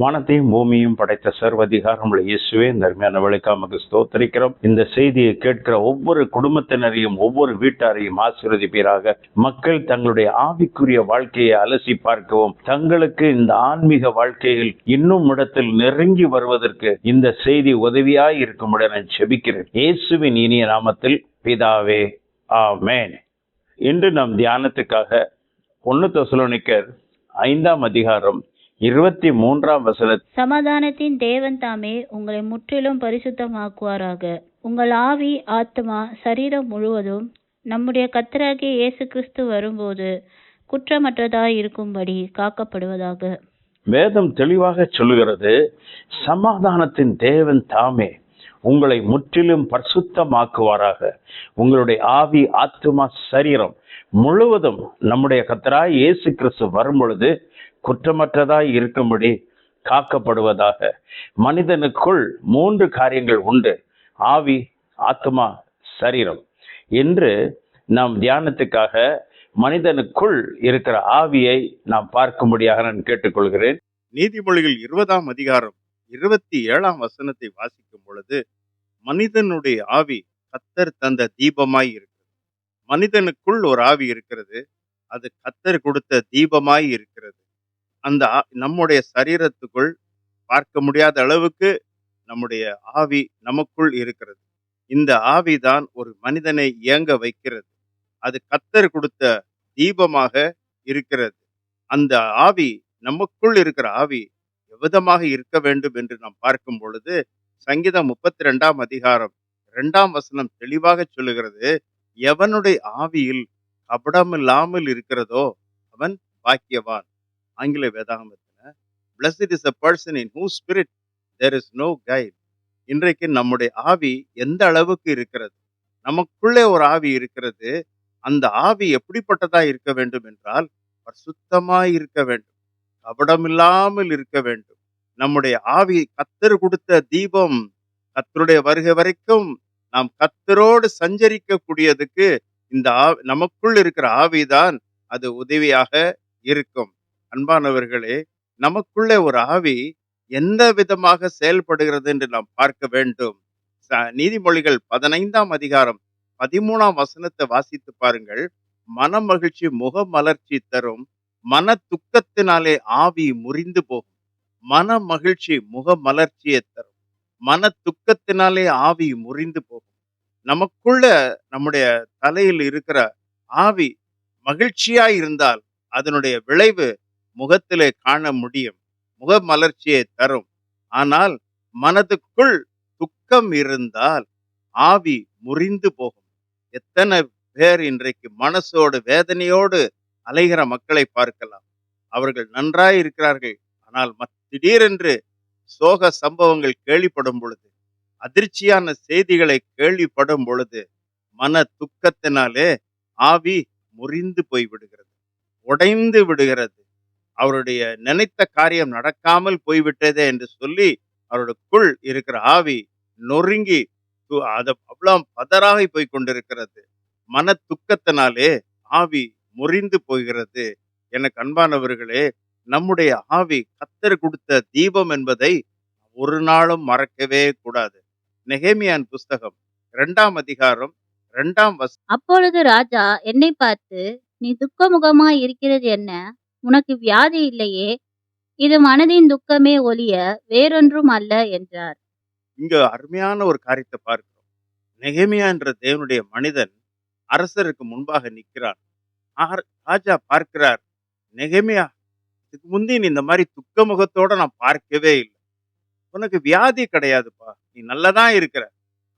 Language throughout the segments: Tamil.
வானத்தையும் பூமியும் படைத்த சர்வதிகாரமுள்ள இயேசுவே இந்த அருமையான ஸ்தோத்தரிக்கிறோம். இந்த செய்தியை கேட்கிற ஒவ்வொரு குடும்பத்தினரையும் ஒவ்வொரு வீட்டாரையும் ஆசீர்வதிப்பீராக. மக்கள் தங்களுடைய ஆவிக்குரிய வாழ்க்கையை அலசி பார்க்கவும் தங்களுக்கு இந்த ஆன்மீக வாழ்க்கையில் இன்னும் இடத்தில் நெருங்கி வருவதற்கு இந்த செய்தி உதவியாய் இருக்கும்படி நான் செபிக்கிறேன் இயேசுவின் இனிய நாமத்தில் பிதாவே ஆமேன். இன்று நம் தியானத்துக்காக ஒன்னு தெசலோனிக்கர் ஐந்தாம் அதிகாரம் இருபத்தி மூன்றாம் வசன சமாதானத்தின் தேவன் தாமே உங்களை முற்றிலும் பரிசுத்தமாக்குவாராக. உங்கள் ஆவி ஆத்மா சரீரம் முழுவதும் நம்முடைய கத்தராகிய இயேசு கிறிஸ்து வரும்போது குற்றமற்றதாய் இருக்கும்படி காக்கப்படுவதாக. வேதம் தெளிவாக சொல்லுகிறது சமாதானத்தின் தேவன் தாமே உங்களை முற்றிலும் பரிசுத்தமாக்குவாராக. உங்களுடைய ஆவி ஆத்துமா சரீரம் முழுவதும் நம்முடைய கத்தராய் இயேசு கிறிஸ்து வரும் பொழுது குற்றமற்றதாய் இருக்கும்படி காக்கப்படுவதாக. மனிதனுக்குள் மூன்று காரியங்கள் உண்டு. ஆவி ஆத்மா சரீரம். என்று நாம் தியானத்துக்காக மனிதனுக்குள் இருக்கிற ஆவியை நாம் பார்க்கும்படியாக நான் கேட்டுக்கொள்கிறேன். நீதிமொழிகள் இருபதாம் அதிகாரம் இருபத்தி ஏழாம் வசனத்தை வாசிக்கும் பொழுது மனிதனுடைய ஆவி கத்தர் தந்த தீபமாய் இருக்கிறது. மனிதனுக்குள் ஒரு ஆவி இருக்கிறது. அது கத்தர் கொடுத்த தீபமாய் இருக்கிறது. அந்த ஆ- நம்முடைய சரீரத்துக்குள் பார்க்க முடியாத அளவுக்கு நம்முடைய ஆவி நமக்குள் இருக்கிறது. இந்த ஆவிதான் ஒரு மனிதனை இயங்க வைக்கிறது. அது கத்தர் கொடுத்த தீபமாக இருக்கிறது. அந்த ஆவி நமக்குள் இருக்கிற ஆவி எவ்விதமாக இருக்க வேண்டும் என்று நாம் பார்க்கும் பொழுது சங்கீதம் முப்பத்தி ரெண்டாம் அதிகாரம் இரண்டாம் வசனம் தெளிவாக சொல்லுகிறது எவனுடைய ஆவியில் கபடமில்லாமல் இருக்கிறதோ அவன் பாக்கியவான். ஆங்கில வேதாகமத்தில் blessed is a person in who spirit there is no guile இன்றைக்கு நம்முடைய ஆவி எந்த அளவுக்கு இருக்கிறது? நமக்குள்ளே ஒரு ஆவி இருக்கிறது. அந்த ஆவி எப்படிப்பட்டதா இருக்க வேண்டும் என்றால் சுத்தமாய் இருக்க வேண்டும். கபடமில்லாமல் இருக்க வேண்டும். நம்முடைய ஆவி கத்தர் கொடுத்த தீபம் கத்தருடைய வருகை வரைக்கும் நாம் கத்தரோடு சஞ்சரிக்கக்கூடியதுக்கு இந்த ஆவி நமக்குள் இருக்கிற ஆவிதான் அது உதவியாக இருக்கும். அன்பானவர்களே நமக்குள்ளே ஒரு ஆவி எந்த விதமாக செயல்படுகிறது என்று நாம் பார்க்க வேண்டும்? நீதிமொழிகள் பதினைந்தாம் அதிகாரம் பதிமூணாம் வசனத்தை வாசித்து பாருங்கள். மன மகிழ்ச்சி முக மலர்ச்சி தரும். மன துக்கத்தினாலே ஆவி முறிந்து போகும். மன மகிழ்ச்சி முகமலர்ச்சியை தரும். மன துக்கத்தினாலே ஆவி முறிந்து போகும். நமக்குள்ள நம்முடைய தலையில் இருக்கிற ஆவி மகிழ்ச்சியாய் இருந்தால் அதனுடைய விளைவு முகத்திலே காண முடியும். முகமலர்ச்சியை தரும். ஆனால் மனதுக்குள் துக்கம் இருந்தால் ஆவி முறிந்து போகும். எத்தனை பேர் இன்றைக்கு மனசோடு வேதனையோடு அலைகிற மக்களை பார்க்கலாம். அவர்கள் நன்றாய் இருக்கிறார்கள். ஆனால் மத்- திடீரென்று சோக சம்பவங்கள் கேள்விப்படும் பொழுது அதிர்ச்சியான செய்திகளை கேள்விப்படும் பொழுது மன துக்கத்தினாலே ஆவி முறிந்து போய் விடுகிறது உடைந்து விடுகிறது. அவருடைய நினைத்த காரியம் நடக்காமல் போய்விட்டதே என்று சொல்லி அவருடைய இருக்கிற ஆவி நொறுங்கி து- அது அவ்வளோ பதறாகி போய் கொண்டிருக்கிறது மன துக்கத்தினாலே ஆவி முறிந்து போகிறது. எனக்கு அன்பானவர்களே நம்முடைய ஆவி கத்தர் கொடுத்த தீபம் என்பதை ஒரு நாளும் மறக்கவே கூடாது. நெகேமியான் புஸ்தகம் இரண்டாம் அதிகாரம் இரண்டாம் வச அப்பொழுது ராஜா என்னை பார்த்து நீ துக்கமுகமாய் இருக்கிறது என்ன? உனக்கு வியாதி இல்லையே இது மனதின் துக்கமே ஒழிய வேறொன்றும் அல்ல என்றார். இங்க அருமையான ஒரு காரியத்தை பார்க்கிறோம். நெகமியா என்ற தேவனுடைய மனிதன் அரசருக்கு முன்பாக நிற்கிறான். ராஜா பார்க்கிறார் நெகமியா இதுக்கு முந்தி நீ இந்த மாதிரி துக்க முகத்தோட நான் பார்க்கவே இல்லை. உனக்கு வியாதி கிடையாதுப்பா நீ நல்லதான் இருக்கிற.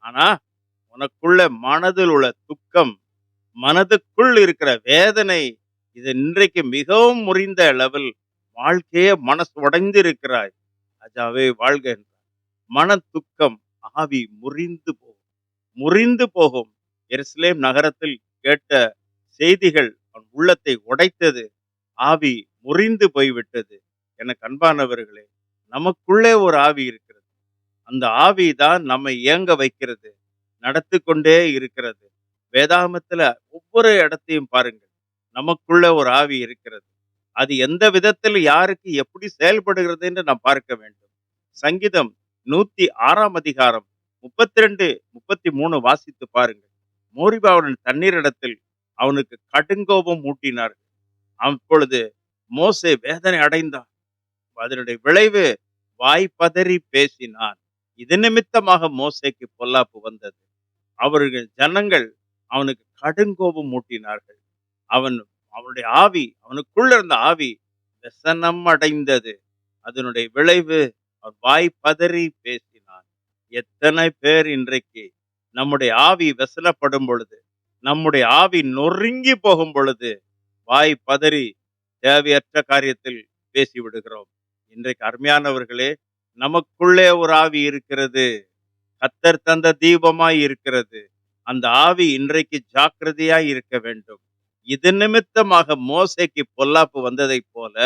ஆனா உனக்குள்ள மனதில் உள்ள துக்கம் மனதுக்குள் இருக்கிற வேதனை இது இன்றைக்கு மிகவும் முறிந்த அளவில் வாழ்க்கையே மனசு உடைந்து இருக்கிறாய் ராஜாவே வாழ்க என்றார். மன துக்கம் ஆவி முறிந்து போகும். முறிந்து போகும். எருசலேம் நகரத்தில் கேட்ட செய்திகள் அவன் உள்ளத்தை உடைத்தது. ஆவி முறிந்து போய்விட்டது. எனக்கு அன்பானவர்களே நமக்குள்ளே ஒரு ஆவி இருக்கிறது. அந்த ஆவி தான் நம்மை இயங்க வைக்கிறது. நடத்து கொண்டே இருக்கிறது. வேதாமத்துல ஒவ்வொரு இடத்தையும் பாருங்கள். நமக்குள்ள ஒரு ஆவி இருக்கிறது. அது எந்த விதத்தில் யாருக்கு எப்படி செயல்படுகிறது என்று நாம் பார்க்க வேண்டும். சங்கீதம் நூத்தி ஆறாம் அதிகாரம் முப்பத்தி ரெண்டு முப்பத்தி மூணு வாசித்து பாருங்கள். மோரிபாவுடன் தண்ணீரிடத்தில் அவனுக்கு கடுங்கோபம் மூட்டினார்கள் அப்பொழுது மோசே வேதனை அடைந்தான் அதனுடைய விளைவு வாய் பதறி பேசினான். இது நிமித்தமாக மோசேக்கு பொல்லாப்பு வந்தது. அவர்கள் ஜனங்கள் அவனுக்கு கடுங்கோபம் மூட்டினார்கள் அவன் அவனுடைய ஆவி அவனுக்குள்ள இருந்த ஆவி விசனம் அடைந்தது. அதனுடைய விளைவு அவன் வாய் பதறி பேசினான். எத்தனை பேர் இன்றைக்கு நம்முடைய ஆவி வெசனப்படும் பொழுது நம்முடைய ஆவி நொறுங்கி போகும் பொழுது வாய் பதறி தேவையற்ற காரியத்தில் பேசி விடுகிறோம் இன்றைக்கு அருமையானவர்களே நமக்குள்ளே ஒரு ஆவி இருக்கிறது. கத்தர் தந்த தீபமாய் இருக்கிறது. அந்த ஆவி இன்றைக்கு ஜாக்கிரதையாய் இருக்க வேண்டும். இது நிமித்தமாக மோசைக்கு பொல்லாப்பு வந்ததைப் போல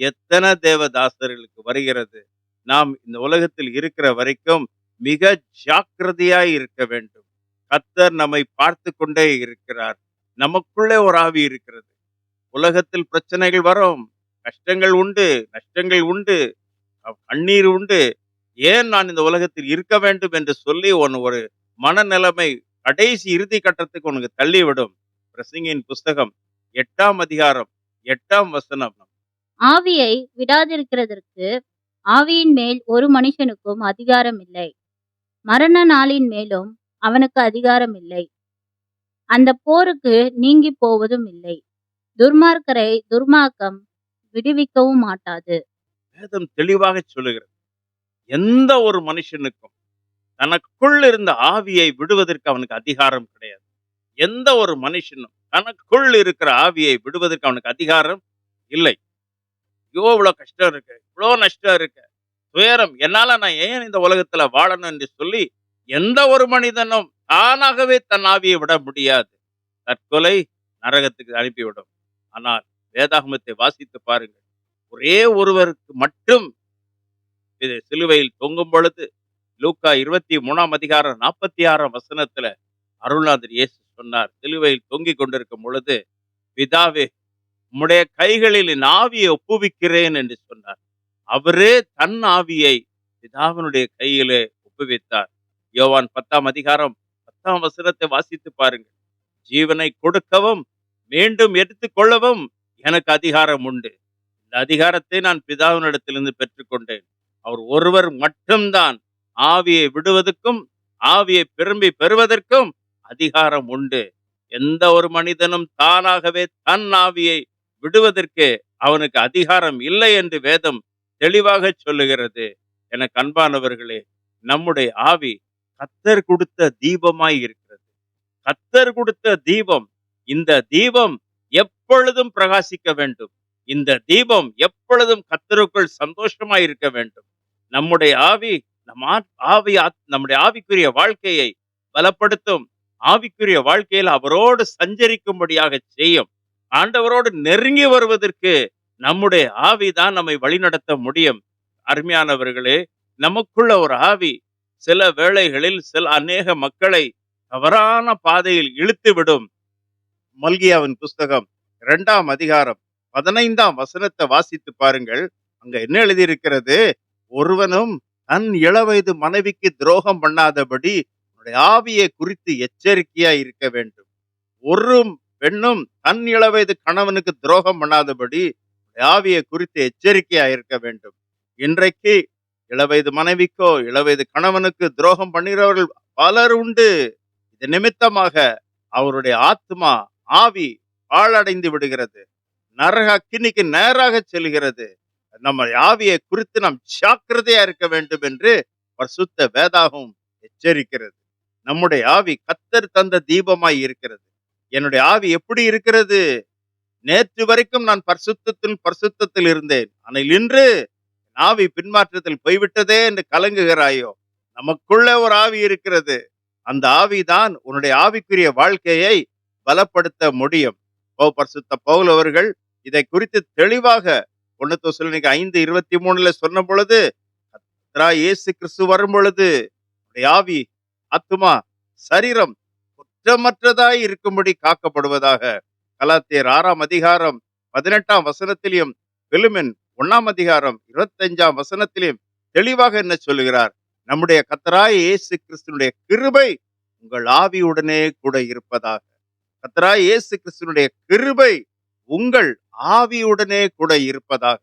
எத்தனை தேவதாசர்களுக்கு வருகிறது? நாம் இந்த உலகத்தில் இருக்கிற வரைக்கும் மிக ஜாக்கிரதையாய் இருக்க வேண்டும். கத்தர் நம்மை பார்த்து கொண்டே இருக்கிறார். நமக்குள்ளே ஒரு ஆவி இருக்கிறது. உலகத்தில் பிரச்சனைகள் வரும். கஷ்டங்கள் உண்டு நஷ்டங்கள் உண்டு கண்ணீர் உண்டு. ஏன் நான் இந்த உலகத்தில் இருக்க வேண்டும் என்று சொல்லி உன் ஒரு மனநிலைமை கடைசி இறுதி கட்டத்துக்கு உனக்கு தள்ளிவிடும்? பிரசங்கின் புஸ்தகம் எட்டாம் அதிகாரம் எட்டாம் வசனம். ஆவியை விடாதிருக்கிறதற்கு ஆவியின் மேல் ஒரு மனுஷனுக்கும் அதிகாரம் இல்லை. மரண நாளின் மேலும் அவனுக்கு அதிகாரம் இல்லை. அந்த போருக்கு நீங்கி போவதும் இல்லை. துர்மார்க்கரை துர்மார்க்கம் விடுவிக்கவும் மாட்டாது. வேதம் தெளிவாக சொல்லுகிறது. எந்த ஒரு மனுஷனுக்கும் தனக்குள் இருந்த ஆவியை விடுவதற்கு அவனுக்கு அதிகாரம் கிடையாது. எந்த ஒரு மனுஷனும் தனக்குள் இருக்கிற ஆவியை விடுவதற்கு அவனுக்கு அதிகாரம் இல்லை. ஐயோ இவ்வளவு கஷ்டம் இருக்கு இவ்வளோ நஷ்டம் இருக்கு. துயரம் என்னால நான் ஏன் இந்த உலகத்துல வாழணும் என்று சொல்லி எந்த ஒரு மனிதனும் தானாகவே தன் ஆவியை விட முடியாது. தற்கொலை நரகத்துக்கு அனுப்பிவிடும். ஆனால் வேதாகமத்தை வாசித்து பாருங்கள். ஒரே ஒருவருக்கு மட்டும் இது சிலுவையில் தொங்கும் பொழுது லூக்கா இருபத்தி மூணாம் அதிகாரம் நாற்பத்தி ஆறாம் வசனத்துல அருள்நாதர் இயேசு சொன்னார் சிலுவையில் தொங்கிக் கொண்டிருக்கும் பொழுது பிதாவே உம்முடைய கைகளில் என் ஆவியை ஒப்புவிக்கிறேன் என்று சொன்னார். அவரே தன் ஆவியை பிதாவினுடைய கையிலே ஒப்புவித்தார். யோவான் பத்தாம் அதிகாரம் பத்தாம் வசனத்தை வாசித்து பாருங்கள். ஜீவனை கொடுக்கவும் மீண்டும் எடுத்துக்கொள்ளவும் எனக்கு அதிகாரம் உண்டு. இந்த அதிகாரத்தை நான் பிதாவினிடத்திலிருந்து பெற்றுக்கொண்டேன். அவர் ஒருவர் மட்டும்தான் ஆவியை விடுவதற்கும் ஆவியை திரும்பி பெறுவதற்கும் அதிகாரம் உண்டு. எந்த ஒரு மனிதனும் தானாகவே தன் ஆவியை விடுவதற்கு அவனுக்கு அதிகாரம் இல்லை என்று வேதம் தெளிவாக சொல்லுகிறது. என கண்பானவர்களே நம்முடைய ஆவி கத்தர் கொடுத்த தீபமாய் இருக்கிறது. கத்தர் கொடுத்த தீபம் இந்த தீபம் எப்பொழுதும் பிரகாசிக்க வேண்டும். இந்த தீபம் எப்பொழுதும் கத்தருக்குள் சந்தோஷமாய் இருக்க வேண்டும். நம்முடைய ஆவி நம் ஆவி ஆத்- நம்முடைய ஆவிக்குரிய வாழ்க்கையை பலப்படுத்தும். ஆவிக்குரிய வாழ்க்கையில் அவரோடு சஞ்சரிக்கும்படியாக செய்யும். ஆண்டவரோடு நெருங்கி வருவதற்கு நம்முடைய ஆவி தான் நம்மை வழிநடத்த முடியும். அருமையானவர்களே நமக்குள்ள ஒரு ஆவி சில வேளைகளில் சில அநேக மக்களை தவறான பாதையில் இழுத்து விடும் மல்கியாவின் புஸ்தகம் இரண்டாம் அதிகாரம் பதினைந்தாம் வசனத்தை வாசித்து பாருங்கள். அங்க என்ன எழுதியிருக்கிறது? ஒருவனும் தன் இளவயது மனைவிக்கு துரோகம் பண்ணாதபடி உன்னுடைய ஆவியை குறித்து எச்சரிக்கையா இருக்க வேண்டும். ஒரு பெண்ணும் தன் இளவயது கணவனுக்கு துரோகம் பண்ணாதபடி ஆவியை குறித்து எச்சரிக்கையா இருக்க வேண்டும். இன்றைக்கு இளவயது மனைவிக்கோ இளவயது கணவனுக்கு துரோகம் பண்ணுகிறவர்கள் பலர் உண்டு. இது நிமித்தமாக அவருடைய ஆத்மா ஆவி பாழடைந்து விடுகிறது. நரக அக்கினிக்கு நேராக செல்கிறது. நம்ம ஆவியை குறித்து நாம் ஜாக்கிரதையா இருக்க வேண்டும் என்று பரிசுத்த வேதாகம் எச்சரிக்கிறது. நம்முடைய ஆவி கத்தர் தந்த தீபமாய் இருக்கிறது. என்னுடைய ஆவி எப்படி இருக்கிறது? நேற்று வரைக்கும் நான் பரிசுத்தத்தில் பரிசுத்தத்தில் இருந்தேன். ஆனால் இன்று ஆவி பின்மாற்றத்தில் போய்விட்டதே என்று கலங்குகிறாயோ? நமக்குள்ள ஒரு ஆவி இருக்கிறது. அந்த ஆவிதான் உன்னுடைய ஆவிக்குரிய வாழ்க்கையை பலப்படுத்த முடியும். ஓ பரிசுத்த பவுல் அவர்கள் இதை குறித்து தெளிவாக ஒன்னு தொசலனிக்கு ஐந்து இருபத்தி மூணுல சொன்ன பொழுது இயேசு கிறிஸ்து வரும் பொழுது ஆவி ஆத்மா சரீரம் குற்றமற்றதாய் இருக்கும்படி காக்கப்படுவதாக கலாத்தியர் ஆறாம் அதிகாரம் பதினெட்டாம் வசனத்திலையும் பிலிமின் ஒன்னாம் அதிகாரம் இருபத்தஞ்சாம் வசனத்திலையும் தெளிவாக என்ன சொல்லுகிறார்? நம்முடைய கத்தராய் இயேசு கிறிஸ்தனுடைய கிருபை உங்கள் ஆவியுடனே கூட இருப்பதாக. கத்தராய் இயேசு கிறிஸ்தனுடைய கிருபை உங்கள் ஆவியுடனே கூட இருப்பதாக.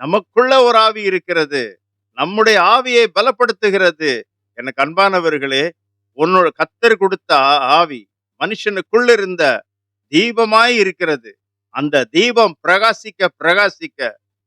நமக்குள்ள ஒரு ஆவி இருக்கிறது. நம்முடைய ஆவியை பலப்படுத்துகிறது. எனக்கு அன்பானவர்களே உன்னோட கத்தர் கொடுத்த ஆவி மனுஷனுக்குள்ள இருந்த தீபமாய் இருக்கிறது. அந்த தீபம் பிரகாசிக்க பிரகாசிக்க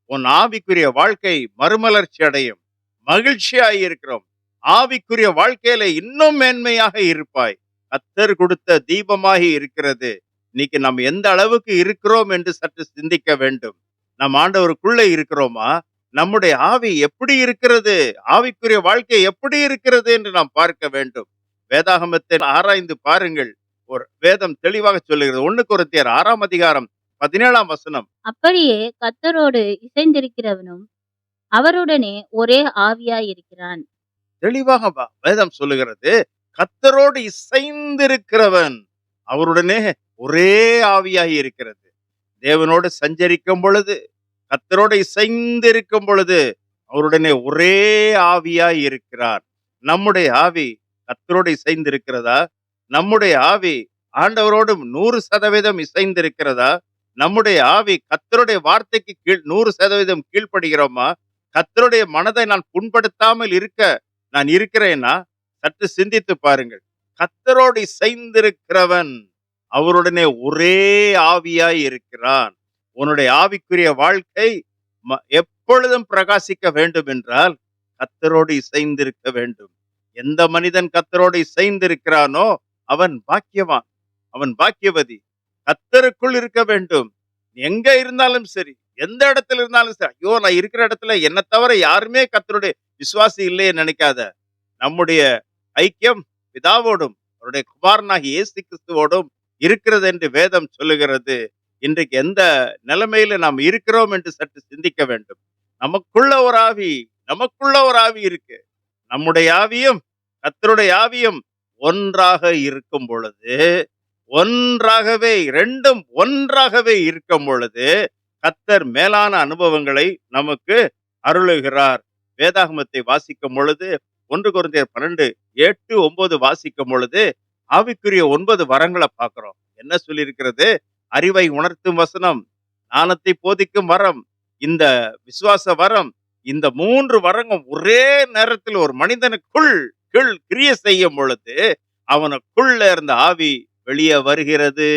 உன் ஆவிக்குரிய வாழ்க்கை மறுமலர்ச்சி அடையும். மகிழ்ச்சியாய் இருக்கிறோம். ஆவிக்குரிய வாழ்க்கையில இன்னும் மேன்மையாக இருப்பாய். கத்தர் கொடுத்த தீபமாகி இருக்கிறது. இன்னைக்கு நம்ம எந்த அளவுக்கு இருக்கிறோம் என்று சற்று சிந்திக்க வேண்டும். நம் ஆண்டவருக்குள்ள இருக்கிறோமா? நம்முடைய ஆவி எப்படி இருக்கிறது? ஆவிக்குரிய வாழ்க்கை எப்படி இருக்கிறது என்று நாம் பார்க்க வேண்டும். வேதாகமத்தை ஆராய்ந்து பாருங்கள். ஒரு வேதம் தெளிவாக சொல்லுகிறது. ஒண்ணு குருத்தியர் ஆறாம் அதிகாரம் பதினேழாம் வசனம். அப்படியே கத்தரோடு இசைந்திருக்கிறவனும் அவருடனே ஒரே ஆவியாய் இருக்கிறான் தெளிவாக வேதம் சொல்லுகிறது. கத்தரோடு இசைந்திருக்கிறவன் அவருடனே ஒரே ஆவியாய் இருக்கிறது தேவனோடு சஞ்சரிக்கும் பொழுது கத்தரோடு இசைந்திருக்கும் பொழுது அவருடனே ஒரே ஆவியாய் இருக்கிறார் நம்முடைய ஆவி கத்தரோடு இசைந்திருக்கிறதா? நம்முடைய ஆவி ஆண்டவரோடு நூறு சதவீதம் இசைந்திருக்கிறதா? நம்முடைய ஆவி கத்தருடைய வார்த்தைக்கு கீழ் நூறு சதவீதம் கீழ்ப்படுகிறோமா? கத்தருடைய மனதை நான் புண்படுத்தாமல் இருக்க நான் இருக்கிறேன்னா சற்று சிந்தித்து பாருங்கள். கத்தரோடு இசைந்திருக்கிறவன் அவருடனே ஒரே ஆவியாய் இருக்கிறான். உன்னுடைய ஆவிக்குரிய வாழ்க்கை ம- எப்பொழுதும் பிரகாசிக்க வேண்டும் என்றால் கத்தரோடு இசைந்திருக்க வேண்டும். எந்த மனிதன் கத்தரோடு இசைந்திருக்கிறானோ அவன் பாக்கியவான். அவன் பாக்கியவதி. கத்தருக்குள் இருக்க வேண்டும். எங்க இருந்தாலும் சரி எந்த இடத்துல இருந்தாலும் சரி ஐயோ நான் இருக்கிற இடத்துல என்னை தவிர யாருமே கத்தருடைய விசுவாசி இல்லையே நினைக்காத. நம்முடைய ஐக்கியம் பிதாவோடும் அவருடைய குமாரனாகி இயேசு கிறிஸ்துவோடும் இருக்கிறது என்று வேதம் சொல்லுகிறது. இன்றைக்கு எந்த நிலைமையில நாம் இருக்கிறோம் என்று சற்று சிந்திக்க வேண்டும். நமக்குள்ள ஒரு ஆவி நமக்குள்ள ஒரு ஆவி இருக்கு. நம்முடைய ஆவியும் கத்தருடைய ஆவியும் ஒன்றாக இருக்கும் பொழுது ஒன்றாகவே ரெண்டும் ஒன்றாகவே இருக்கும் பொழுது கத்தர் மேலான அனுபவங்களை நமக்கு அருளுகிறார். வேதாகமத்தை வாசிக்கும் பொழுது ஒன்று குறைந்தர் பன்னெண்டு எட்டு ஒன்பது வாசிக்கும் பொழுது ஆவிக்குரிய ஒன்பது வரங்களை பார்க்கிறோம். என்ன சொல்லியிருக்கிறது? அறிவை உணர்த்தும் வசனம் ஞானத்தை போதிக்கும் வரம் இந்த விசுவாச வரம் இந்த மூன்று வரங்கும் ஒரே நேரத்தில் ஒரு மனிதனுக்குள் கீழ் கிரிய செய்யும் பொழுது அவனுக்குள்ள இருந்த ஆவி வெளியே வருகிறது.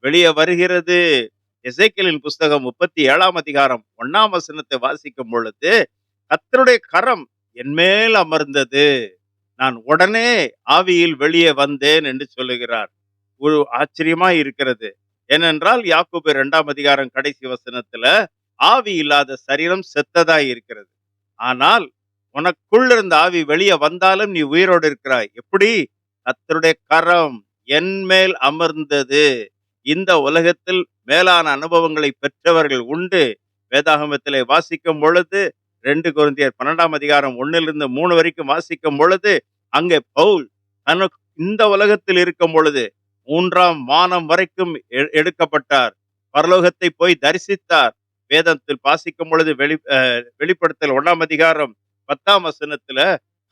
வெளியே வருகிறது. இசைக்கலின் புஸ்தகம் முப்பத்தி ஏழாம் அதிகாரம் ஒண்ணாம் வசனத்தை வாசிக்கும் பொழுது கத்தருடைய கரம் என்மேல் அமர்ந்தது. நான் உடனே ஆவியில் வெளியே வந்தேன் என்று சொல்லுகிறார். ஒரு ஆச்சரியமா இருக்கிறது. ஏனென்றால் யாக்கோபு இரண்டாம் அதிகாரம் கடைசி வசனத்துல ஆவி இல்லாத சரீரம் செத்ததாய் இருக்கிறது. ஆனால் உனக்குள்ள இருந்த ஆவி வெளியே வந்தாலும் நீ உயிரோடு இருக்கிறாய். எப்படி? கத்தருடைய கரம் என் மேல் அமர்ந்தது. இந்த உலகத்தில் மேலான அனுபவங்களை பெற்றவர்கள் உண்டு. வேதாகமத்திலே வாசிக்கும் பொழுது ரெண்டு குருந்தியர் பன்னெண்டாம் அதிகாரம் ஒன்னிலிருந்து மூணு வரைக்கும் வாசிக்கும் பொழுது அங்கே பவுல் தனக்கு இந்த உலகத்தில் இருக்கும் பொழுது மூன்றாம் வானம் வரைக்கும் எ- எடுக்கப்பட்டார். பரலோகத்தை போய் தரிசித்தார். வேதத்தில் வாசிக்கும் பொழுது வெளி அஹ், வெளிப்படுத்தல் ஒண்ணாம் அதிகாரம் பத்தாம் வசனத்துல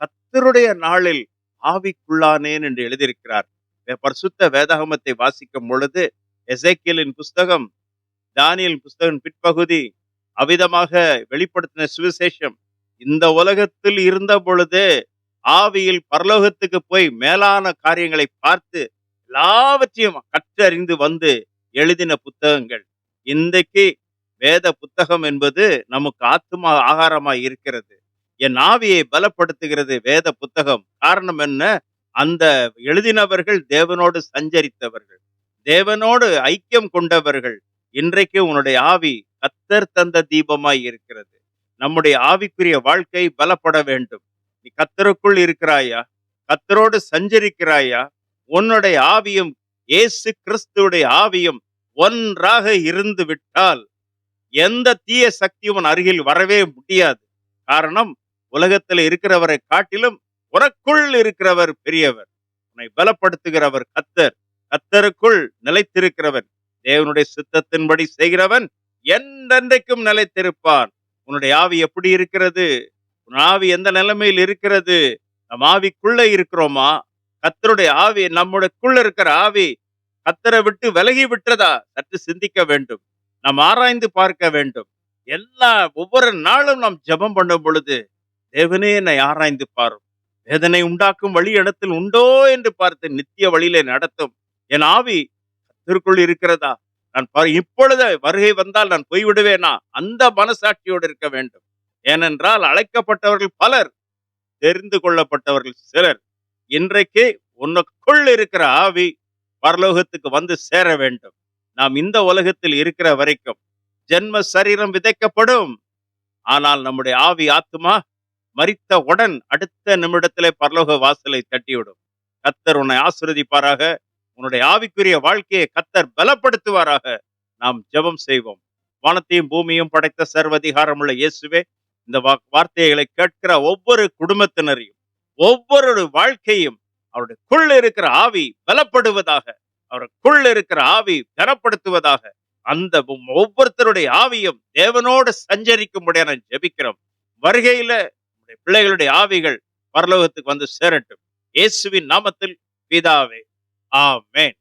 கத்தருடைய நாளில் ஆவிக்குள்ளானேன் என்று எழுதியிருக்கிறார். பரிசுத்த வேதாகமத்தை வாசிக்கும் பொழுது எசைக்கியலின் புஸ்தகம் தானியல் புஸ்தகம் பிற்பகுதி அவிதமாக வெளிப்படுத்தின சுவிசேஷம் இந்த உலகத்தில் இருந்த பொழுது ஆவியில் பரலோகத்துக்கு போய் மேலான காரியங்களை பார்த்து எல்லாவற்றையும் கற்றறிந்து வந்து எழுதின புத்தகங்கள். இன்றைக்கு வேத புத்தகம் என்பது நமக்கு ஆத்மா ஆகாரமாய் இருக்கிறது. என் ஆவியை பலப்படுத்துகிறது வேத புத்தகம். காரணம் என்ன? அந்த எழுதினவர்கள் தேவனோடு சஞ்சரித்தவர்கள். தேவனோடு ஐக்கியம் கொண்டவர்கள். இன்றைக்கு உன்னுடைய ஆவி கத்தர் தந்த தீபமாய் இருக்கிறது. நம்முடைய ஆவிக்குரிய வாழ்க்கை பலப்பட வேண்டும். நீ கத்தருக்குள் இருக்கிறாயா? கத்தரோடு சஞ்சரிக்கிறாயா? உன்னுடைய ஆவியும் இயேசு கிறிஸ்துவுடைய ஆவியும் ஒன்றாக இருந்து விட்டால் எந்த தீய சக்தியும் அருகில் வரவே முடியாது. காரணம் உலகத்தில் இருக்கிறவரை காட்டிலும் உனக்குள் இருக்கிறவர் பெரியவர். உன்னை பலப்படுத்துகிறவர் கத்தர். கத்தருக்குள் நிலைத்திருக்கிறவன். தேவனுடைய சித்தத்தின்படி செய்கிறவன் என்றென்றைக்கும் நிலைத்திருப்பான். உன்னுடைய ஆவி எப்படி இருக்கிறது? உன் ஆவி எந்த நிலைமையில் இருக்கிறது? நம் ஆவிக்குள்ள இருக்கிறோமா? கத்தருடைய ஆவி நம்முடையக்குள்ள இருக்கிற ஆவி கத்தரை விட்டு விலகி விட்டதா? சற்று சிந்திக்க வேண்டும். நாம் ஆராய்ந்து பார்க்க வேண்டும். எல்லா ஒவ்வொரு நாளும் நாம் ஜெபம் பண்ணும் பொழுது தேவனே என்னை ஆராய்ந்து பாரும். வேதனை உண்டாக்கும் வழி இடத்தில் உண்டோ என்று பார்த்து நித்திய வழியிலே நடத்தும். என் ஆவி கத்தருக்குள் இருக்கிறதா? நான் இப்பொழுது வருகை வந்தால் நான் போய்விடுவேனா? அந்த மனசாட்சியோடு இருக்க வேண்டும். ஏனென்றால் அழைக்கப்பட்டவர்கள் பலர் தெரிந்து கொள்ளப்பட்டவர்கள் சிலர். இன்றைக்கு உனக்குள் இருக்கிற ஆவி பரலோகத்துக்கு வந்து சேர வேண்டும். நாம் இந்த உலகத்தில் இருக்கிற வரைக்கும் ஜென்ம சரீரம் விதைக்கப்படும். ஆனால் நம்முடைய ஆவி ஆத்துமா மரித்த உடன் அடுத்த நிமிடத்திலே பரலோக வாசலை தட்டிவிடும். கத்தர் உன்னை ஆசிரதிப்பாராக உன்னுடைய ஆவிக்குரிய வாழ்க்கையை கத்தர் பலப்படுத்துவாராக. நாம் ஜெபம் செய்வோம். வானத்தையும் பூமியும் படைத்த சர்வதிகாரமுள்ள இயேசுவே இந்த வா- வார்த்தைகளை கேட்கிற ஒவ்வொரு குடும்பத்தினரையும் ஒவ்வொரு வாழ்க்கையும் அவருடைய குள்ள இருக்கிற ஆவி பலப்படுவதாக அவருக்குள் இருக்கிற ஆவி கனப்படுத்துவதாக அந்த ஒவ்வொருத்தருடைய ஆவியும் தேவனோடு சஞ்சரிக்கும்படியான ஜெபிக்கிறோம். வருகையில பிள்ளைகளுடைய ஆவிகள் பரலோகத்துக்கு வந்து சேரட்டும். இயேசுவின் நாமத்தில் பிதாவே ஆமேன்.